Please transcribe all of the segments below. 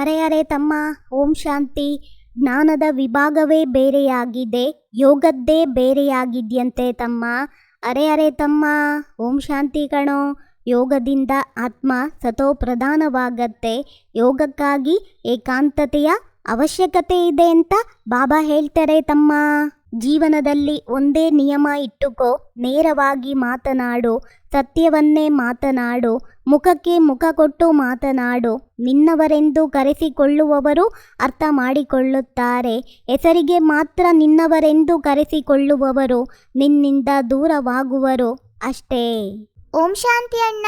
ಅರೆ ಅರೆ, ತಮ್ಮ, ಓಂ ಶಾಂತಿ. ಜ್ಞಾನದ ವಿಭಾಗವೇ ಬೇರೆಯಾಗಿದೆ, ಯೋಗದ್ದೇ ಬೇರೆಯಾಗಿದ್ಯಂತೆ ತಮ್ಮ. ಅರೆ ಅರೆ, ತಮ್ಮ, ಓಂ ಶಾಂತಿ ಕಣೋ. ಯೋಗದಿಂದ ಆತ್ಮ ಸತೋ ಪ್ರಧಾನವಾಗತ್ತೆ. ಯೋಗಕ್ಕಾಗಿ ಏಕಾಂತತೆಯ ಅವಶ್ಯಕತೆ ಇದೆ ಅಂತ ಬಾಬಾ ಹೇಳ್ತಾರೆ ತಮ್ಮ. ಜೀವನದಲ್ಲಿ ಒಂದೇ ನಿಯಮ ಇಟ್ಟುಕೋ, ನೇರವಾಗಿ ಮಾತನಾಡು, ಸತ್ಯವನ್ನೇ ಮಾತನಾಡು, ಮುಖಕ್ಕೆ ಮುಖ ಕೊಟ್ಟು ಮಾತನಾಡು, ನಿನ್ನವರೆಂದು ಕರೆಸಿಕೊಳ್ಳುವವರು ಅರ್ಥ ಮಾಡಿಕೊಳ್ಳುತ್ತಾರೆ ಹೆಸರಿಗೆ ಮಾತ್ರ ನಿನ್ನವರೆಂದು ಕರೆಸಿಕೊಳ್ಳುವವರು ನಿನ್ನಿಂದ ದೂರವಾಗುವರು ಅಷ್ಟೇ. ಓಂ ಶಾಂತಿ ಅಣ್ಣ.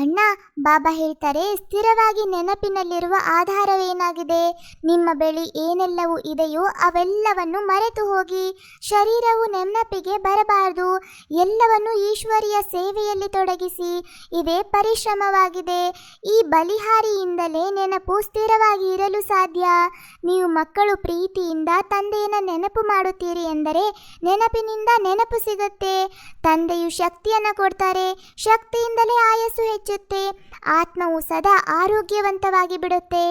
ಅಣ್ಣ, ಬಾಬಾ ಹೇಳ್ತಾರೆ, ಸ್ಥಿರವಾಗಿ ನೆನಪಿನಲ್ಲಿರುವ ಆಧಾರವೇನಾಗಿದೆ? ನಿಮ್ಮ ಬಳಿ ಏನೆಲ್ಲವೂ ಇದೆಯೋ ಅವೆಲ್ಲವನ್ನು ಮರೆತು ಹೋಗಿ, ಶರೀರವು ನೆನಪಿಗೆ ಬರಬಾರದು. ಎಲ್ಲವನ್ನು ಈಶ್ವರಿಯ ಸೇವೆಯಲ್ಲಿ ತೊಡಗಿಸಿ, ಇದೇ ಪರಿಶ್ರಮವಾಗಿದೆ. ಈ ಬಲಿಹಾರಿಯಿಂದಲೇ ನೆನಪು ಸ್ಥಿರವಾಗಿ ಇರಲು ಸಾಧ್ಯ. ನೀವು ಮಕ್ಕಳು ಪ್ರೀತಿಯಿಂದ ತಂದೆಯನ್ನು ನೆನಪು ಮಾಡುತ್ತೀರಿ ಎಂದರೆ ನೆನಪಿನಿಂದ ನೆನಪು ಸಿಗುತ್ತೆ. ತಂದೆಯು ಶಕ್ತಿಯನ್ನು ಕೊಡ್ತಾರೆ, ಶಕ್ತಿಯಿಂದಲೇ ಆಯಸ್ಸು ಹೆಚ್ಚುತ್ತೆ ಆತ್ಮವು ಸದಾ ಆರೋಗ್ಯವಂತವಾಗಿ ಬಿಡುತ್ತೆ.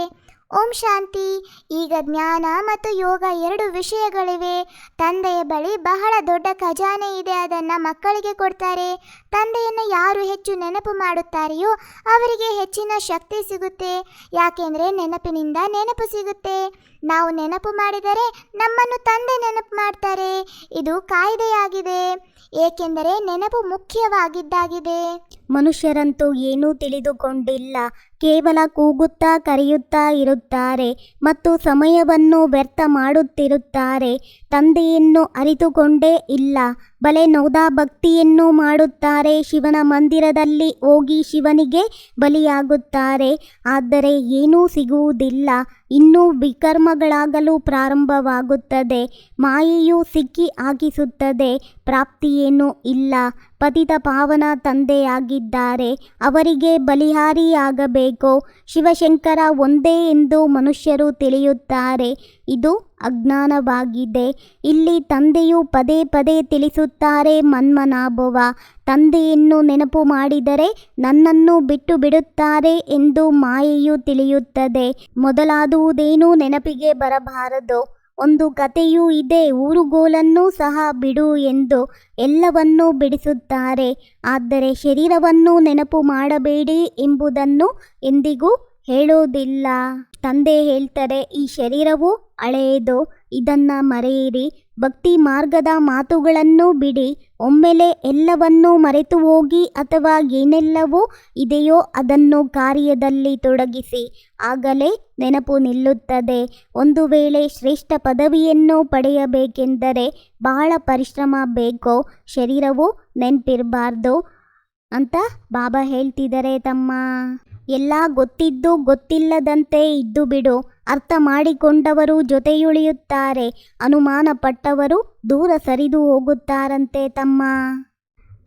ಓಂ ಶಾಂತಿ. ಈಗ ಜ್ಞಾನ ಮತ್ತು ಯೋಗ ಎರಡು ವಿಷಯಗಳಿವೆ. ತಂದೆಯ ಬಳಿ ಬಹಳ ದೊಡ್ಡ ಖಜಾನೆ ಇದೆ, ಅದನ್ನು ಮಕ್ಕಳಿಗೆ ಕೊಡ್ತಾರೆ. ತಂದೆಯನ್ನು ಯಾರು ಹೆಚ್ಚು ನೆನಪು ಮಾಡುತ್ತಾರೆಯೋ ಅವರಿಗೆ ಹೆಚ್ಚಿನ ಶಕ್ತಿ ಸಿಗುತ್ತೆ. ಯಾಕೆಂದರೆ ನೆನಪಿನಿಂದ ನೆನಪು ಸಿಗುತ್ತೆ. ನಾವು ನೆನಪು ಮಾಡಿದರೆ ನಮ್ಮನ್ನು ತಂದೆ ನೆನಪು ಮಾಡ್ತಾರೆ. ಇದು ಕಾಯ್ದೆಯಾಗಿದೆ. ಏಕೆಂದರೆ ನೆನಪು ಮುಖ್ಯವಾಗಿದ್ದಾಗಿದೆ. ಮನುಷ್ಯರಂತೂ ಏನೂ ತಿಳಿದುಕೊಂಡಿಲ್ಲ. ಕೇವಲ ಕೂಗುತ್ತಾ ಕರೆಯುತ್ತಾ ಇರುತ್ತಾರೆ ಮತ್ತು ಸಮಯವನ್ನು ವ್ಯರ್ಥ ಮಾಡುತ್ತಿರುತ್ತಾರೆ. ತಂದೆಯನ್ನು ಅರಿತುಕೊಂಡೇ ಇಲ್ಲ. ಬಲೆ ನೌದಾ ಭಕ್ತಿಯನ್ನು ಮಾಡುತ್ತಾರೆ. ಶಿವನ ಮಂದಿರದಲ್ಲಿ ಹೋಗಿ ಶಿವನಿಗೆ ಬಲಿಯಾಗುತ್ತಾರೆ. ಆದರೆ ಏನೂ ಸಿಗುವುದಿಲ್ಲ. ಇನ್ನೂ ವಿಕರ್ಮಗಳಾಗಲು ಪ್ರಾರಂಭವಾಗುತ್ತದೆ. ಮಾಯೆಯು ಸಿಕ್ಕಿ ಹಾಕಿಸುತ್ತದೆ. ಪ್ರಾಪ್ತಿಯೇನೂ ಇಲ್ಲ. ಪತಿತ ಪಾವನ ತಂದೆಯಾಗಿದ್ದಾರೆ. ಅವರಿಗೆ ಬಲಿಹಾರಿಯಾಗಬೇಕು. ಶಿವಶಂಕರ ಒಂದೇ ಎಂದು ಮನುಷ್ಯರು ತಿಳಿಯುತ್ತಾರೆ. ಇದು ಅಜ್ಞಾನವಾಗಿದೆ. ಇಲ್ಲಿ ತಂದೆಯು ಪದೇ ಪದೇ ತಿಳಿಸುತ್ತಾರೆ, ಮನ್ಮನಾಭವ, ತಂದೆಯನ್ನು ನೆನಪು ಮಾಡಿದರೆ ನನ್ನನ್ನು ಬಿಟ್ಟು ಬಿಡುತ್ತಾರೆ ಎಂದು ಮಾಯೆಯು ತಿಳಿಯುತ್ತದೆ. ಮೊದಲಾದುವುದೇನೂ ನೆನಪಿಗೆ ಬರಬಾರದು. ಒಂದು ಕಥೆಯೂ ಇದೆ, ಊರುಗೋಲನ್ನು ಸಹ ಬಿಡು ಎಂದು ಎಲ್ಲವನ್ನೂ ಬಿಡಿಸುತ್ತಾರೆ. ಆದರೆ ಶರೀರವನ್ನು ನೆನಪು ಮಾಡಬೇಡಿ ಎಂಬುದನ್ನು ಎಂದಿಗೂ ಹೇಳೋದಿಲ್ಲ. ತಂದೆ ಹೇಳ್ತಾರೆ, ಈ ಶರೀರವು ಹಳೆಯದು. ಇದನ್ನ ಮರೆಯಿರಿ. ಭಕ್ತಿ ಮಾರ್ಗದ ಮಾತುಗಳನ್ನು ಬಿಡಿ. ಒಮ್ಮೆಲೆ ಎಲ್ಲವನ್ನೂ ಮರೆತು ಹೋಗಿ ಅಥವಾ ಏನೆಲ್ಲವೂ ಇದೆಯೋ ಅದನ್ನು ಕಾರ್ಯದಲ್ಲಿ ತೊಡಗಿಸಿ. ಆಗಲೇ ನೆನಪು ನಿಲ್ಲುತ್ತದೆ. ಒಂದು ವೇಳೆ ಶ್ರೇಷ್ಠ ಪದವಿಯನ್ನು ಪಡೆಯಬೇಕೆಂದರೆ ಬಹಳ ಪರಿಶ್ರಮ ಬೇಕೋ? ಶರೀರವು ನೆನಪಿರಬಾರ್ದು, ಅಂತ ಬಾಬಾ ಹೇಳ್ತಿದ್ದಾರೆ ತಮ್ಮ ಎಲ್ಲ ಗೊತ್ತಿದ್ದು ಗೊತ್ತಿಲ್ಲದಂತೆ ಇದ್ದು ಬಿಡು. ಅರ್ಥ ಮಾಡಿಕೊಂಡವರು ಜೊತೆಯುಳಿಯುತ್ತಾರೆ. ಅನುಮಾನ ಪಟ್ಟವರು ದೂರ ಸರಿದು ಹೋಗುತ್ತಾರಂತೆ ತಮ್ಮ.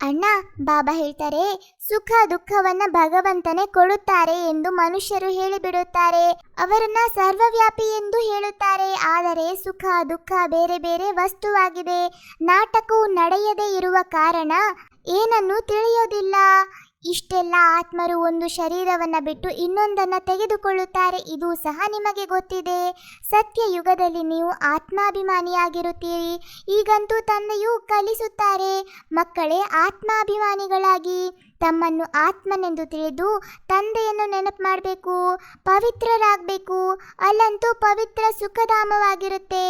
ಅಣ್ಣ, ಬಾಬಾ ಹೇಳ್ತಾರೆ, ಸುಖ ದುಃಖವನ್ನ ಭಗವಂತನೇ ಕೊಡುತ್ತಾರೆ ಎಂದು ಮನುಷ್ಯರು ಹೇಳಿಬಿಡುತ್ತಾರೆ. ಅವರನ್ನ ಸರ್ವವ್ಯಾಪಿ ಎಂದು ಹೇಳುತ್ತಾರೆ. ಆದರೆ ಸುಖ ದುಃಖ ಬೇರೆ ಬೇರೆ ವಸ್ತುವಾಗಿದೆ. ನಾಟಕವು ನಡೆಯದೇ ಇರುವ ಕಾರಣ ಏನನ್ನು ತಿಳಿಯೋದಿಲ್ಲ. ಇಷ್ಟೆಲ್ಲ ಆತ್ಮರು ಒಂದು ಶರೀರವನ್ನ ಬಿಟ್ಟು ಇನ್ನೊಂದನ್ನ ತೆಗೆದುಕೊಳ್ಳುತ್ತಾರೆ, ಇದು ಸಹ ನಿಮಗೆ ಗೊತ್ತಿದೆ. ಸತ್ಯ ಯುಗದಲ್ಲಿ ನೀವು ಆತ್ಮಾಭಿಮಾನಿಯಾಗಿರುತ್ತೀರಿ. ಈಗಂತೂ ತಂದೆಯು ಕಲಿಸುತ್ತಾರೆ, ಮಕ್ಕಳೇ ಆತ್ಮಾಭಿಮಾನಿಗಳಾಗಿ. ತಮ್ಮನ್ನು ಆತ್ಮನೆಂದು ತಿಳಿದು ತಂದೆಯನ್ನು ನೆನಪು ಮಾಡಬೇಕು, ಪವಿತ್ರರಾಗಬೇಕು. ಅಲ್ಲಂತೂ ಪವಿತ್ರ ಸುಖಧಾಮವಾಗಿರುತ್ತೆ.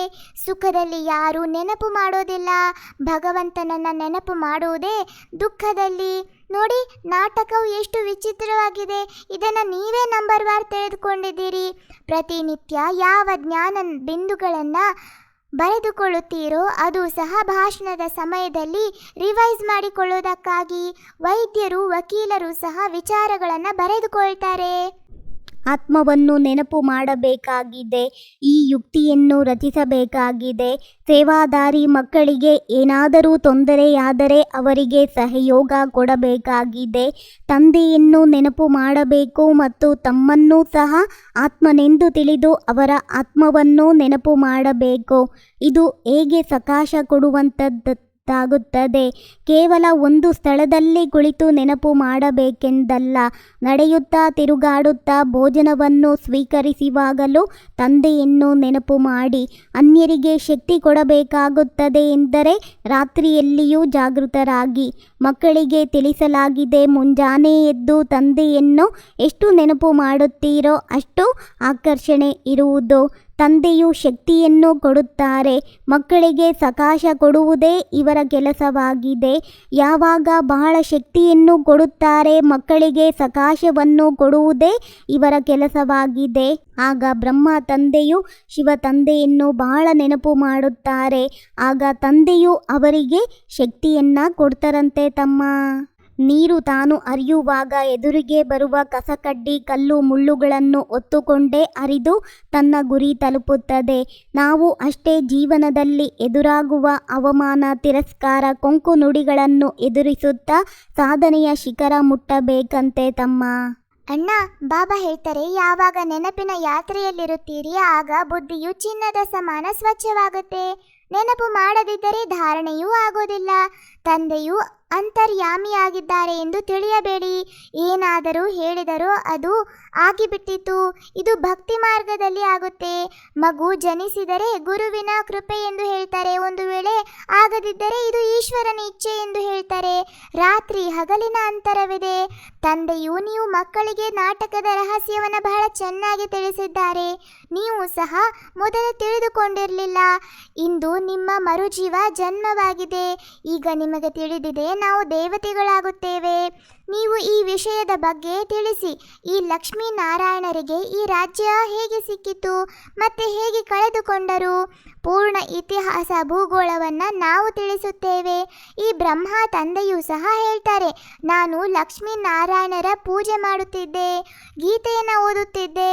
ಸುಖದಲ್ಲಿ ಯಾರೂ ನೆನಪು ಮಾಡೋದಿಲ್ಲ. ಭಗವಂತನನ್ನು ನೆನಪು ಮಾಡುವುದೇ ದುಃಖದಲ್ಲಿ. ನೋಡಿ, ನಾಟಕವು ಎಷ್ಟು ವಿಚಿತ್ರವಾಗಿದೆ. ಇದನ್ನು ನೀವೇ ನಂಬರ್ ವಾರ್ ತೆಗೆದುಕೊಂಡಿದ್ದೀರಿ. ಪ್ರತಿನಿತ್ಯ ಯಾವ ಜ್ಞಾನ ಬಿಂದುಗಳನ್ನು ಬರೆದುಕೊಳ್ಳುತ್ತೀರೋ, ಅದು ಸಹ ಭಾಷಣದ ಸಮಯದಲ್ಲಿ ರಿವೈಸ್ ಮಾಡಿಕೊಳ್ಳುವುದಕ್ಕಾಗಿ ವೈದ್ಯರು, ವಕೀಲರು ಸಹ ವಿಚಾರಗಳನ್ನು ಬರೆದುಕೊಳ್ತಾರೆ. ಆತ್ಮವನ್ನು ನೆನಪು ಮಾಡಬೇಕಾಗಿದೆ, ಈ ಯುಕ್ತಿಯನ್ನು ರಚಿಸಬೇಕಾಗಿದೆ. ಸೇವಾದಾರಿ ಮಕ್ಕಳಿಗೆ ಏನಾದರೂ ತೊಂದರೆಯಾದರೆ ಅವರಿಗೆ ಸಹಯೋಗ ಕೊಡಬೇಕಾಗಿದೆ. ತಂದೆಯನ್ನು ನೆನಪು ಮಾಡಬೇಕು ಮತ್ತು ತಮ್ಮನ್ನು ಸಹ ಆತ್ಮನೆಂದು ತಿಳಿದು ಅವರ ಆತ್ಮವನ್ನು ನೆನಪು ಮಾಡಬೇಕು. ಇದು ಹೇಗೆ ಸಕಾಶ ಕೊಡುವಂಥದ್ದಾಗುತ್ತದೆ ಕೇವಲ ಒಂದು ಸ್ಥಳದಲ್ಲಿ ಕುಳಿತು ನೆನಪು ಮಾಡಬೇಕೆಂದಲ್ಲ. ನಡೆಯುತ್ತಾ ತಿರುಗಾಡುತ್ತಾ ಭೋಜನವನ್ನು ಸ್ವೀಕರಿಸುವಾಗಲೂ ತಂದೆಯನ್ನು ನೆನಪು ಮಾಡಿ, ಅನ್ಯರಿಗೆ ಶಕ್ತಿ ಕೊಡಬೇಕಾಗುತ್ತದೆ ಎಂದರೆ ರಾತ್ರಿಯಲ್ಲಿಯೂ ಜಾಗೃತರಾಗಿ, ಮಕ್ಕಳಿಗೆ ತಿಳಿಸಲಾಗಿದೆ, ಮುಂಜಾನೆ ಎದ್ದು ತಂದೆಯನ್ನು ಎಷ್ಟು ನೆನಪು ಮಾಡುತ್ತೀರೋ ಅಷ್ಟು ಆಕರ್ಷಣೆ ಇರುವುದು. ತಂದೆಯು ಶಕ್ತಿಯನ್ನು ಕೊಡುತ್ತಾರೆ. ಮಕ್ಕಳಿಗೆ ಸಕಾಶ ಕೊಡುವುದೇ ಇವರ ಕೆಲಸವಾಗಿದೆ. ಯಾವಾಗ ಬಹಳ ಶಕ್ತಿಯನ್ನು ಕೊಡುತ್ತಾರೆ, ಮಕ್ಕಳಿಗೆ ಸಕಾಶವನ್ನು ಕೊಡುವುದೇ ಇವರ ಕೆಲಸವಾಗಿದೆ. ಆಗ ಬ್ರಹ್ಮ ತಂದೆಯು ಶಿವ ತಂದೆಯನ್ನು ಬಹಳ ನೆನಪು ಮಾಡುತ್ತಾರೆ. ಆಗ ತಂದೆಯು ಅವರಿಗೆ ಶಕ್ತಿಯನ್ನು ಕೊಡ್ತಾರಂತೆ ತಮ್ಮ ನೀರು ತಾನು ಅರಿಯುವಾಗ ಎದುರಿಗೆ ಬರುವ ಕಸಕಡ್ಡಿ, ಕಲ್ಲು, ಮುಳ್ಳುಗಳನ್ನು ಒತ್ತುಕೊಂಡೇ ಅರಿದು ತನ್ನ ಗುರಿ ತಲುಪುತ್ತದೆ. ನಾವು ಅಷ್ಟೇ ಜೀವನದಲ್ಲಿ ಎದುರಾಗುವ ಅವಮಾನ, ತಿರಸ್ಕಾರ, ಕೊಂಕು ನುಡಿಗಳನ್ನು ಎದುರಿಸುತ್ತಾ ಸಾಧನೆಯ ಶಿಖರ ಮುಟ್ಟಬೇಕಂತೆ ತಮ್ಮ. ಅಣ್ಣ, ಬಾಬಾ ಹೇಳ್ತಾರೆ, ಯಾವಾಗ ನೆನಪಿನ ಯಾತ್ರೆಯಲ್ಲಿರುತ್ತೀರಿ, ಆಗ ಬುದ್ಧಿಯು ಚಿನ್ನದ ಸಮಾನ ಸ್ವಚ್ಛವಾಗುತ್ತೆ. ನೆನಪು ಮಾಡದಿದ್ದರೆ ಧಾರಣೆಯೂ ಆಗೋದಿಲ್ಲ. ತಂದೆಯು ಅಂತರ್ಯಾಮಿಯಾಗಿದ್ದಾರೆ ಎಂದು ತಿಳಿಯಬೇಡಿ. ಏನಾದರೂ ಹೇಳಿದರೂ ಅದು ಆಗಿಬಿಟ್ಟಿತು. ಇದು ಭಕ್ತಿ ಮಾರ್ಗದಲ್ಲಿ ಆಗುತ್ತೆ. ಮಗು ಜನಿಸಿದರೆ ಗುರುವಿನ ಕೃಪೆ ಎಂದು ಹೇಳ್ತಾರೆ. ಒಂದು ವೇಳೆ ಆಗದಿದ್ದರೆ ಇದು ಈಶ್ವರನ ಇಚ್ಛೆ ಎಂದು ಹೇಳ್ತಾರೆ. ರಾತ್ರಿ ಹಗಲಿನ ಅಂತರವಿದೆ. ತಂದೆಯು ನೀವು ಮಕ್ಕಳಿಗೆ ನಾಟಕದ ರಹಸ್ಯವನ್ನು ಬಹಳ ಚೆನ್ನಾಗಿ ತಿಳಿಸಿದ್ದಾರೆ. ನೀವು ಸಹ ಮೊದಲೇ ತಿಳಿದುಕೊಂಡಿರಲಿಲ್ಲ. ಇಂದು ನಿಮ್ಮ ಮರುಜೀವ ಜನ್ಮವಾಗಿದೆ. ಈಗ ನಿಮಗೆ ತಿಳಿದಿದೆ ನಾವು ದೇವತೆಗಳಾಗುತ್ತೇವೆ. ನೀವು ಈ ವಿಷಯದ ಬಗ್ಗೆ ತಿಳಿಸಿ. ಈ ಲಕ್ಷ್ಮೀನಾರಾಯಣರಿಗೆ ಈ ರಾಜ್ಯ ಹೇಗೆ ಸಿಕ್ಕಿತು? ಮತ್ತೆ ಹೇಗೆ ಕಳೆದುಕೊಂಡರು? ಪೂರ್ಣ ಇತಿಹಾಸ ಭೂಗೋಳವನ್ನು ನಾವು ತಿಳಿಸುತ್ತೇವೆ. ಈ ಬ್ರಹ್ಮ ತಂದೆಯೂ ಸಹ ಹೇಳ್ತಾರೆ, ನಾನು ಲಕ್ಷ್ಮೀನಾರಾಯಣರ ಪೂಜೆ ಮಾಡುತ್ತಿದ್ದೆ, ಗೀತೆಯನ್ನು ಓದುತ್ತಿದ್ದೆ.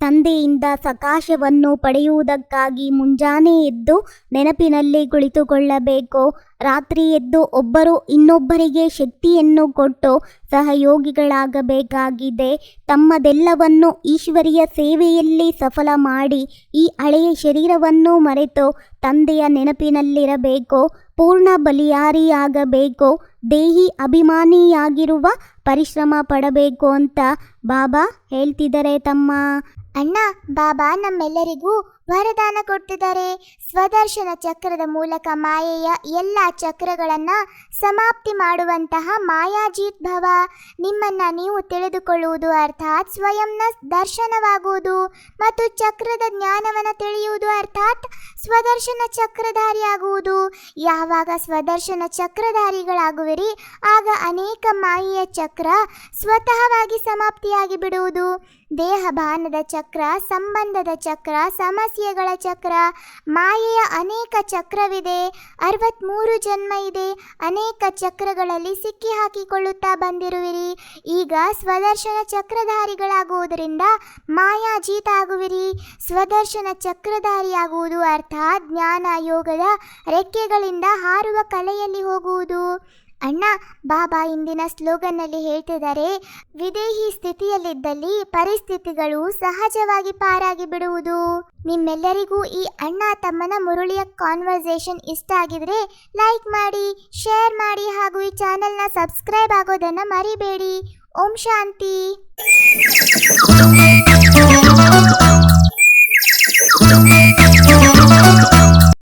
ತಂದೆಯಿಂದ ಸಕಾಶವನ್ನು ಪಡೆಯುವುದಕ್ಕಾಗಿ ಮುಂಜಾನೆ ಎದ್ದು ನೆನಪಿನಲ್ಲಿ ಕುಳಿತುಕೊಳ್ಳಬೇಕು. ರಾತ್ರಿ ಎದ್ದು ಒಬ್ಬರು ಇನ್ನೊಬ್ಬರಿಗೆ ಶಕ್ತಿಯನ್ನು ಕೊಟ್ಟು ಸಹಯೋಗಿಗಳಾಗಬೇಕಾಗಿದೆ. ತಮ್ಮದೆಲ್ಲವನ್ನು ಈಶ್ವರಿಯ ಸೇವೆಯಲ್ಲಿ ಸಫಲ ಮಾಡಿ ಈ ಹಳೆಯ ಶರೀರವನ್ನು ಮರೆತು ತಂದೆಯ ನೆನಪಿನಲ್ಲಿರಬೇಕು, ಪೂರ್ಣ ಬಲಿಯಾರಿಯಾಗಬೇಕು, ದೇಹಿ ಅಭಿಮಾನಿಯಾಗಿರುವ ಪರಿಶ್ರಮ ಪಡಬೇಕು ಅಂತ ಬಾಬಾ ಹೇಳ್ತಿದ್ದಾರೆ ತಮ್ಮ. ಅಣ್ಣ, ಬಾಬಾ ನಮ್ಮೆಲ್ಲರಿಗೂ ವರದಾನ ಕೊಟ್ಟಿದ್ದಾರೆ ಸ್ವದರ್ಶನ ಚಕ್ರದ ಮೂಲಕ ಮಾಯೆಯ ಎಲ್ಲ ಚಕ್ರಗಳನ್ನು ಸಮಾಪ್ತಿ ಮಾಡುವಂತಹ ಮಾಯಾಜೀತ್ ಭವ. ನಿಮ್ಮನ್ನ ನೀವು ತಿಳಿದುಕೊಳ್ಳುವುದು ಅರ್ಥಾತ್ ಸ್ವಯಂನ ದರ್ಶನವಾಗುವುದು ಮತ್ತು ಚಕ್ರದ ಜ್ಞಾನವನ್ನು ತಿಳಿಯುವುದು ಅರ್ಥಾತ್ ಸ್ವದರ್ಶನ ಚಕ್ರಧಾರಿಯಾಗುವುದು. ಯಾವಾಗ ಸ್ವದರ್ಶನ ಚಕ್ರಧಾರಿಗಳಾಗುವಿರಿ, ಆಗ ಅನೇಕ ಮಾಯೆಯ ಚಕ್ರ ಸ್ವತಃವಾಗಿ ಸಮಾಪ್ತಿಯಾಗಿ ಬಿಡುವುದು. ದೇಹ ಬಾನದ ಚಕ್ರ, ಸಂಬಂಧದ ಚಕ್ರ, ಸಮಸ್ಯೆಗಳ ಚಕ್ರ, ಮಾಯೆಯ ಅನೇಕ ಚಕ್ರವಿದೆ. ಅರವತ್ತ್ಮೂರು ಜನ್ಮ ಇದೆ. ಅನೇಕ ಚಕ್ರಗಳಲ್ಲಿ ಸಿಕ್ಕಿ ಹಾಕಿಕೊಳ್ಳುತ್ತಾ ಬಂದಿರುವಿರಿ. ಈಗ ಸ್ವದರ್ಶನ ಚಕ್ರಧಾರಿಗಳಾಗುವುದರಿಂದ ಮಾಯಾಜೀತ ಆಗುವಿರಿ. ಸ್ವದರ್ಶನ ಚಕ್ರಧಾರಿಯಾಗುವುದು ಅರ್ಥ ಜ್ಞಾನ ಯೋಗದ ರೆಕ್ಕೆಗಳಿಂದ ಹಾರುವ ಕಲೆಯಲ್ಲಿ ಹೋಗುವುದು. ಅಣ್ಣ, ಬಾಬಾ ಇಂದಿನ ಸ್ಲೋಗನ್ನಲ್ಲಿ ಹೇಳ್ತಿದ್ದಾರೆ, ವಿದೇಹಿ ಸ್ಥಿತಿಯಲ್ಲಿದ್ದಲ್ಲಿ ಪರಿಸ್ಥಿತಿಗಳು ಸಹಜವಾಗಿ ಪಾರಾಗಿ ಬಿಡುವುದು ನಿಮ್ಮೆಲ್ಲರಿಗೂ ಈ ಅಣ್ಣ ತಮ್ಮನ ಮುರುಳಿಯ ಕಾನ್ವರ್ಸೇಷನ್ ಇಷ್ಟ ಆಗಿದ್ರೆ ಲೈಕ್ ಮಾಡಿ ಶೇರ್ ಮಾಡಿ ಹಾಗೂ ಈ ಚಾನೆಲ್ನ ಸಬ್ಸ್ಕ್ರೈಬ್ ಆಗೋದನ್ನು ಮರಿಬೇಡಿ. ಓಂ ಶಾಂತಿ.